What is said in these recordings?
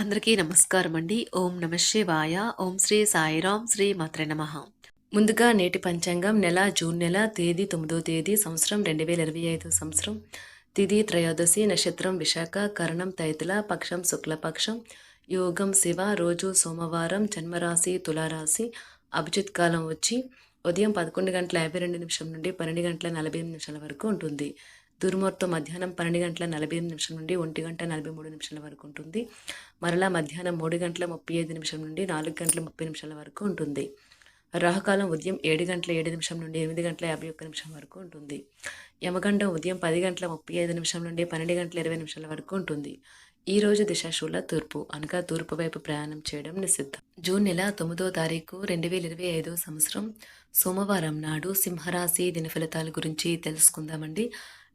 అందరికీ నమస్కారం అండి. ఓం నమ శివాయ. ఓం శ్రీ సాయిరాం శ్రీ మాత్ర నమ. ముందుగా నేటి పంచాంగం నెల జూన్ నెల తేదీ తొమ్మిదో తేదీ సంవత్సరం రెండు వేల ఇరవై ఐదు సంవత్సరం. తిథి త్రయోదశి నక్షత్రం విశాఖ కరణం తైతుల పక్షం శుక్లపక్షం యోగం శివ రోజు సోమవారం జన్మరాశి తులారాశి అభిజిత్ కాలం వచ్చి ఉదయం పదకొండు గంటల యాభై రెండు నిమిషం నుండి పన్నెండు గంటల నలభై ఎనిమిది నిమిషాల వరకు ఉంటుంది. దుర్ముహూర్తం మధ్యాహ్నం పన్నెండు గంటల నలభై ఎనిమిది నిమిషం నుండి ఒంటి గంట నలభై మూడు నిమిషాల వరకు ఉంటుంది. మరలా మధ్యాహ్నం మూడు గంటల ముప్పై ఐదు నిమిషం నుండి నాలుగు గంటల ముప్పై నిమిషాల వరకు ఉంటుంది. రాహుకాలం ఉదయం ఏడు గంటల ఏడు నిమిషం నుండి ఎనిమిది గంటల యాభై ఒక్క నిమిషం వరకు ఉంటుంది. యమగండం ఉదయం పది గంటల ముప్పై ఐదు నిమిషం నుండి పన్నెండు గంటల ఇరవై నిమిషాల వరకు ఉంటుంది. ఈ రోజు దిశాశూల తూర్పు అనగా తూర్పు వైపు ప్రయాణం చేయడం నిషిద్ధం. జూన్ నెల తొమ్మిదో తారీఖు రెండు వేల ఇరవై ఐదో సంవత్సరం సోమవారం నాడు సింహరాశి దిన ఫలితాల గురించి తెలుసుకుందామండి.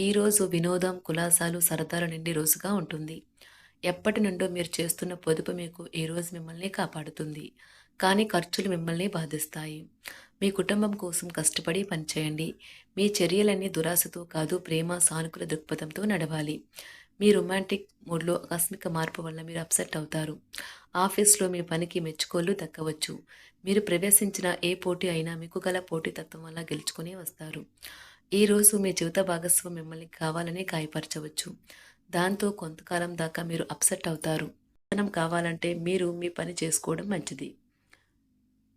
ఈరోజు వినోదం కులాసాలు సరదాల నిండి రోజుగా ఉంటుంది. ఎప్పటి నుండో మీరు చేస్తున్న పొదుపు మీకు ఈ రోజు మిమ్మల్ని కాపాడుతుంది. కానీ ఖర్చులు మిమ్మల్ని బాధిస్తాయి. మీ కుటుంబం కోసం కష్టపడి పనిచేయండి. మీ చర్యలన్నీ దురాశతో కాదు ప్రేమ సానుకూల దృక్పథంతో నడవాలి. మీ రొమాంటిక్ మూడ్లో ఆకస్మిక మార్పు వల్ల మీరు అప్సెట్ అవుతారు. ఆఫీస్లో మీ పనికి మెచ్చుకోలు దక్కవచ్చు. మీరు ప్రవేశించిన ఏ పోటీ అయినా మీకు గల పోటీతత్వం వల్ల గెలుచుకుని వస్తారు. ఈ రోజు మీ జీవిత భాగస్వామి మిమ్మల్ని కావాలని గాయపరచవచ్చు. దాంతో కొంతకాలం దాకా మీరు అప్సెట్ అవుతారు. మనం కావాలంటే మీరు మీ పని చేసుకోవడం మంచిది.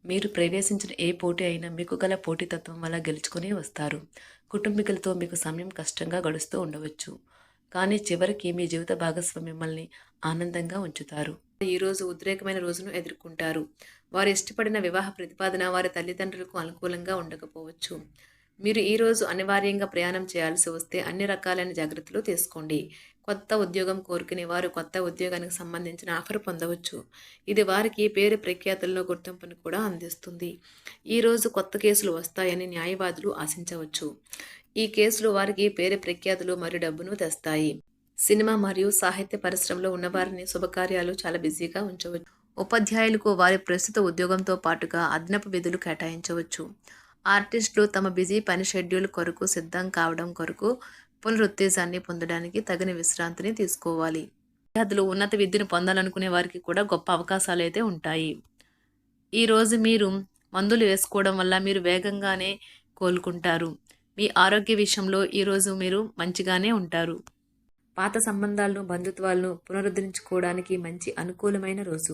మీరు ప్రవేశించిన ఏ పోటీ అయినా మీకు గల పోటీతత్వం వల్ల గెలుచుకుని వస్తారు. కుటుంబీకులతో మీకు సమయం కష్టంగా గడుస్తూ ఉండవచ్చు. కానీ చివరికి మీ జీవిత భాగస్వామి మిమ్మల్ని ఆనందంగా ఉంచుతారు. ఈరోజు ఉద్రేకమైన రోజును ఎదుర్కొంటారు. వారు ఇష్టపడిన వివాహ ప్రతిపాదన వారి తల్లిదండ్రులకు అనుకూలంగా ఉండకపోవచ్చు. మీరు ఈరోజు అనివార్యంగా ప్రయాణం చేయాల్సి వస్తే అన్ని రకాలైన జాగ్రత్తలు తీసుకోండి. కొత్త ఉద్యోగం కోరుకునే వారు కొత్త ఉద్యోగానికి సంబంధించిన ఆఫర్ పొందవచ్చు. ఇది వారికి పేరు ప్రఖ్యాతుల్లో గుర్తింపును కూడా అందిస్తుంది. ఈరోజు కొత్త కేసులు వస్తాయని న్యాయవాదులు ఆశించవచ్చు. ఈ కేసులు వారికి పేరు ప్రఖ్యాతులు మరియు డబ్బును తెస్తాయి. సినిమా మరియు సాహిత్య పరిశ్రమలో ఉన్నవారిని శుభకార్యాలు చాలా బిజీగా ఉంచవచ్చు. ఉపాధ్యాయులకు వారి ప్రస్తుత ఉద్యోగంతో పాటుగా అదనపు విధులు కేటాయించవచ్చు. ఆర్టిస్టులు తమ బిజీ పని షెడ్యూల్ కొరకు సిద్ధం కావడం కొరకు పునరుత్తేజాన్ని పొందడానికి తగిన విశ్రాంతిని తీసుకోవాలి. విద్యార్థులు ఉన్నత విద్యను పొందాలనుకునే వారికి కూడా గొప్ప అవకాశాలు అయితే ఉంటాయి. ఈరోజు మీరు మందులు వేసుకోవడం వల్ల మీరు వేగంగానే కోలుకుంటారు. మీ ఆరోగ్య విషయంలో ఈరోజు మీరు మంచిగానే ఉంటారు. పాత సంబంధాలను బంధుత్వాలను పునరుద్ధరించుకోవడానికి మంచి అనుకూలమైన రోజు.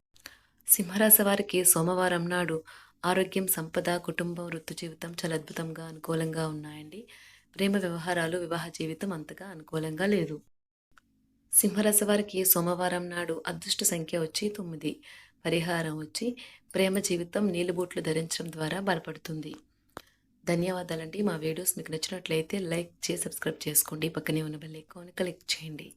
సింహరాశి వారికి సోమవారం నాడు ఆరోగ్యం సంపద కుటుంబం వృత్తి జీవితం చాలా అద్భుతంగా అనుకూలంగా ఉన్నాయండి. ప్రేమ వ్యవహారాలు వివాహ జీవితం అంతగా అనుకూలంగా లేదు. సింహరాశి వారికి సోమవారం నాడు అదృష్ట సంఖ్య వచ్చి తొమ్మిది. పరిహారం వచ్చి ప్రేమ జీవితం నీలుబూట్లు ధరించడం ద్వారా బలపడుతుంది. ధన్యవాదాలండి. మా వీడియోస్ మీకు నచ్చినట్లయితే లైక్ చేసి సబ్స్క్రైబ్ చేసుకోండి. పక్కనే ఉన్న బెల్ ఐకాన్ క్లిక్ చేయండి.